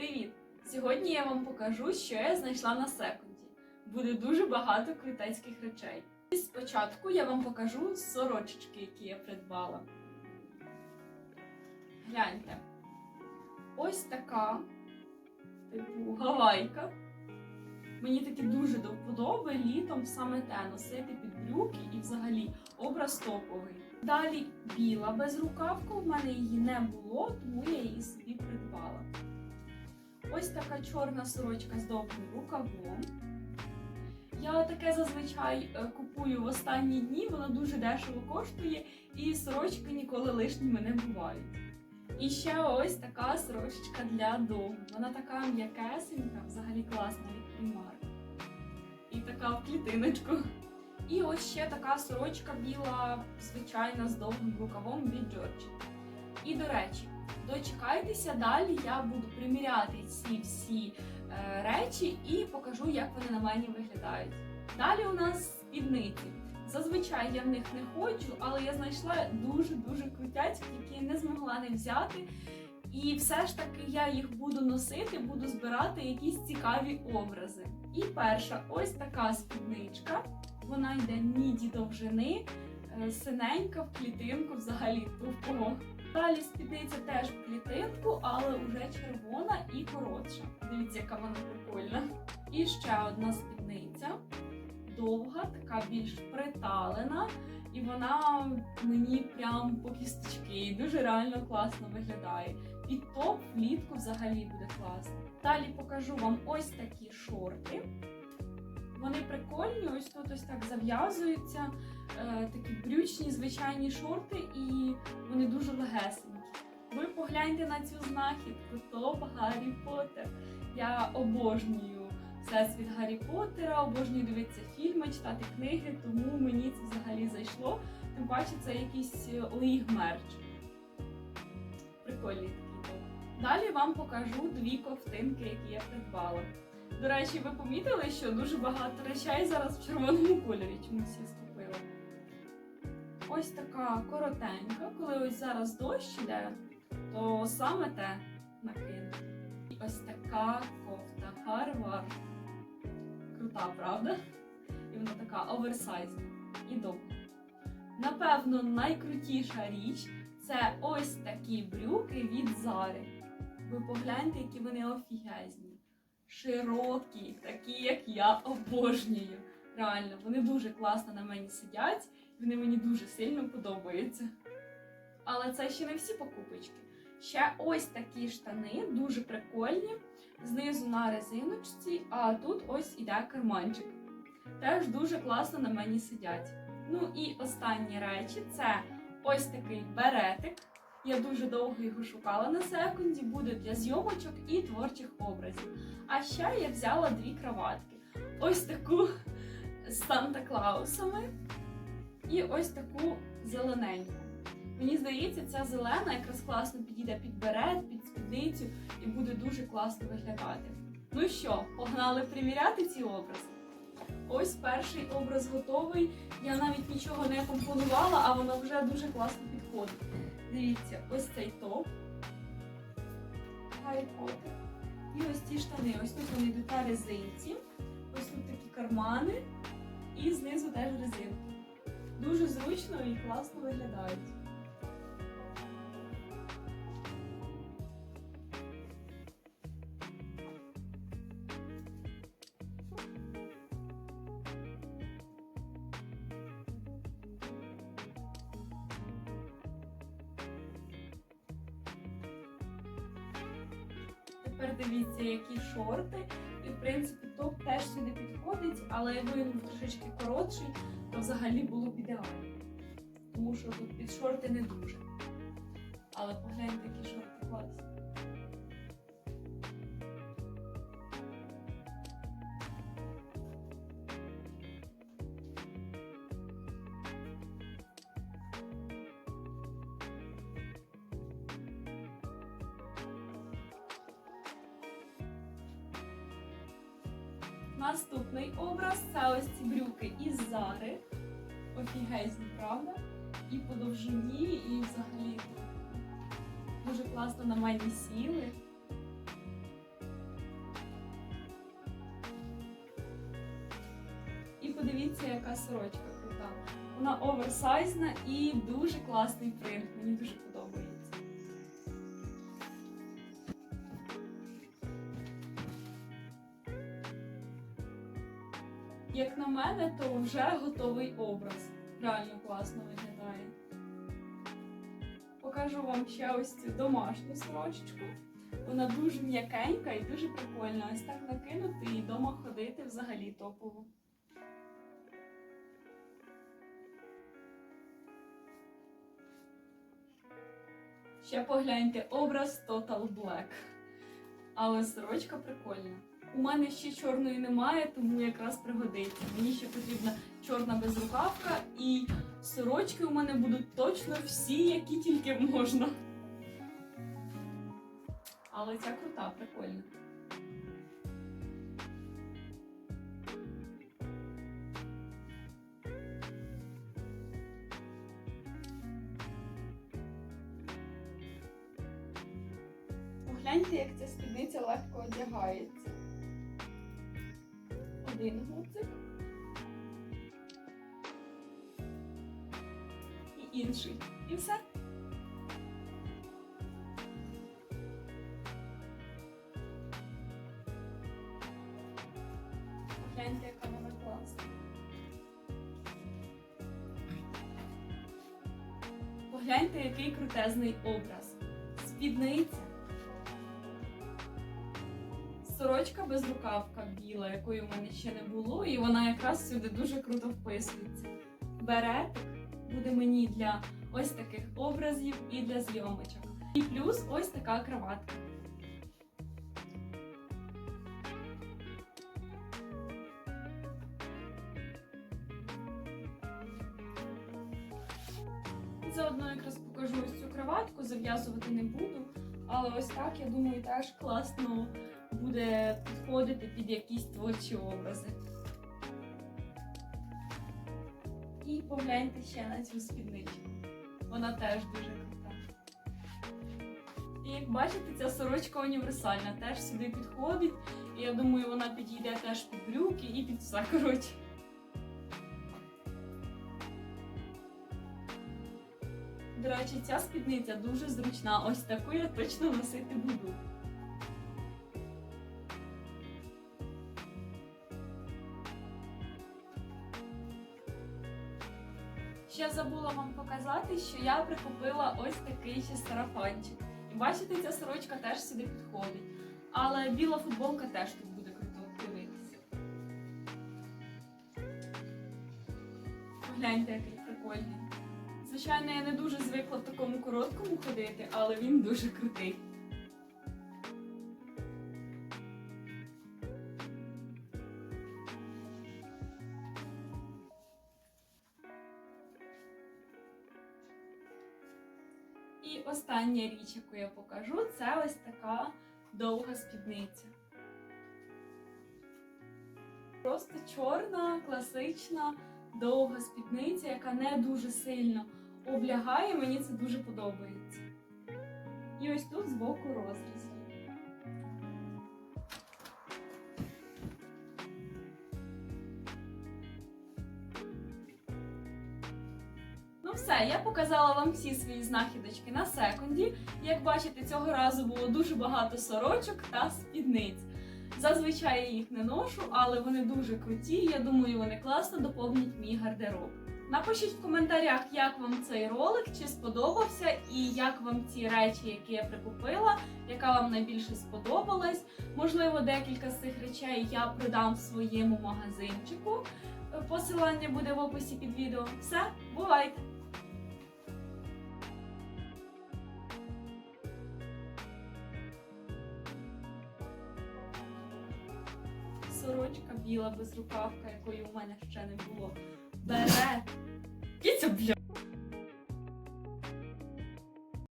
Привіт! Сьогодні я вам покажу, що я знайшла на секунді. Буде дуже багато крутецьких речей. І спочатку я вам покажу сорочечки, які я придбала. Гляньте. Ось така, типу, гавайка. Мені таки дуже до вподоби літом саме те носити під брюки і взагалі образ топовий. Далі біла безрукавка, в мене її не було, тому я її собі придбала. Ось така чорна сорочка з довгим рукавом. Я таке зазвичай е, купую в останні дні, воно дуже дешево коштує, і сорочки ніколи лишніми не бувають. І ще ось така сорочечка для дому. Вона така м'якесенька, взагалі класна від Primark. І така в клітиночку. І ось ще така сорочка біла, звичайна, з довгим рукавом від Джорджі. І до речі, дочекайтеся, далі я буду приміряти ці всі е, речі і покажу, як вони на мені виглядають. Далі у нас спідниці. Зазвичай я в них не ходжу, але я знайшла дуже-дуже крутяцькі, які не змогла не взяти. І все ж таки я їх буду носити, буду збирати якісь цікаві образи. І перша ось така спідничка. Вона йде міді довжини, е, синенька в клітинку, взагалі тупого. Далі спідниця теж в клітинку, але вже червона і коротша. Дивіться, яка вона прикольна. І ще одна спідниця. Довга, така більш приталена, і вона мені прям по кісточки і дуже реально класно виглядає. Під топ влітку взагалі буде класно. Далі покажу вам ось такі шорти. Вони прикольні, ось тут ось так зав'язуються. Е, такі брючні звичайні шорти, і вони дуже легесенькі. Ви погляньте на цю знахідку, топ Гаррі Поттер. Я обожнюю всесвіт Гаррі Поттера, обожнюю дивитися фільми, читати книги, тому мені це взагалі зайшло. Тим паче це якийсь ліг мерч. Прикольний такий топ. Далі вам покажу дві ковтинки, які я придбала. До речі, ви помітили, що дуже багато речей зараз в червоному кольорі чомусь. Ось така коротенька, коли ось зараз дощ іде, то саме те накину. І ось така кофта Харвар. Крута, правда? І вона така оверсайзна і довга. Напевно, найкрутіша річ це ось такі брюки від Зари. Ви погляньте, які вони офігезні широкі, такі, як я обожнюю. Реально, вони дуже класно на мені сидять, вони мені дуже сильно подобаються. Але це ще не всі покупочки. Ще ось такі штани, дуже прикольні. Знизу на резиночці, а тут ось іде карманчик. Теж дуже класно на мені сидять. Ну і останні речі це ось такий беретик. Я дуже довго його шукала на секунді, буде для зйомочок і творчих образів. А ще я взяла дві кроватки. Ось таку з Санта-Клаусами і ось таку зелененьку. Мені здається, ця зелена якраз класно підійде під берет, під спідницю і буде дуже класно виглядати. Ну що, погнали приміряти ці образи? Ось перший образ готовий. Я навіть нічого не компонувала, а воно вже дуже класно підходить. Дивіться, ось цей топ. Гаррі Поттер. І ось ці штани. Ось тут вони йдуть на резинці. Ось тут такі кармани. І знизу теж резинка. Дуже зручно і класно виглядають. Тепер дивіться, які шорти. І в принципі топ теж сюди підходить, але якби він трошечки коротший, то взагалі було б ідеально. Тому що тут під шорти не дуже. Але погляньте, які шорти класні. Наступний образ це ось ці брюки із зари. Офігезні, правда? І по довжині, і взагалі дуже класно на мені сіли. І подивіться, яка сорочка крута. Вона оверсайзна і дуже класний принт. Мені дуже подобається. Як на мене, то вже готовий образ. Реально класно виглядає. Покажу вам ще ось цю домашню сорочечку. Вона дуже м'якенька і дуже прикольна. Ось так накинути і вдома ходити взагалі топово. Ще погляньте образ Total Black. Але сорочка прикольна. У мене ще чорної немає, тому якраз пригодиться. Мені ще потрібна чорна безрукавка, і сорочки у мене будуть точно всі, які тільки можна. Але ця крута, прикольна. Погляньте, як ця спідниця легко одягається. Один гудзик. І інший. І все. Гляньте, яка вона класна. Погляньте, який крутезний образ. Спідниця. Сорочка без рукавка біла, якої в мене ще не було, і вона якраз сюди дуже круто вписується. Беретик буде мені для ось таких образів і для зйомочок. І плюс ось така краватка. Заодно якраз покажу ось цю краватку, зав'язувати не буду. Але ось так, я думаю, теж класно буде підходити під якісь творчі образи. І погляньте ще на цю спідничку. Вона теж дуже крута. І як бачите, ця сорочка універсальна, теж сюди підходить. І я думаю, вона підійде теж під брюки і під все, коротше. До речі, ця спідниця дуже зручна. Ось таку я точно носити буду. Ще забула вам показати, що я прикупила ось такий ще сарафанчик. І бачите, ця сорочка теж сюди підходить. Але біла футболка теж тут буде круто дивитися. Погляньте, який прикольний. Звичайно, я не дуже звикла в такому короткому ходити, але він дуже крутий. Остання річ, яку я покажу, це ось така довга спідниця. Просто чорна, класична, довга спідниця, яка не дуже сильно облягає, мені це дуже подобається. І ось тут збоку розріз. Ну все, я показала вам всі свої знахідочки на секунді. Як бачите, цього разу було дуже багато сорочок та спідниць. Зазвичай я їх не ношу, але вони дуже круті. Я думаю, вони класно доповнять мій гардероб. Напишіть в коментарях, як вам цей ролик, чи сподобався, і як вам ці речі, які я прикупила, яка вам найбільше сподобалась. Можливо, декілька з цих речей я продам в своєму магазинчику. Посилання буде в описі під відео. Все, бувайте! Сорочка біла безрукавка, якої у мене ще не було. Бере.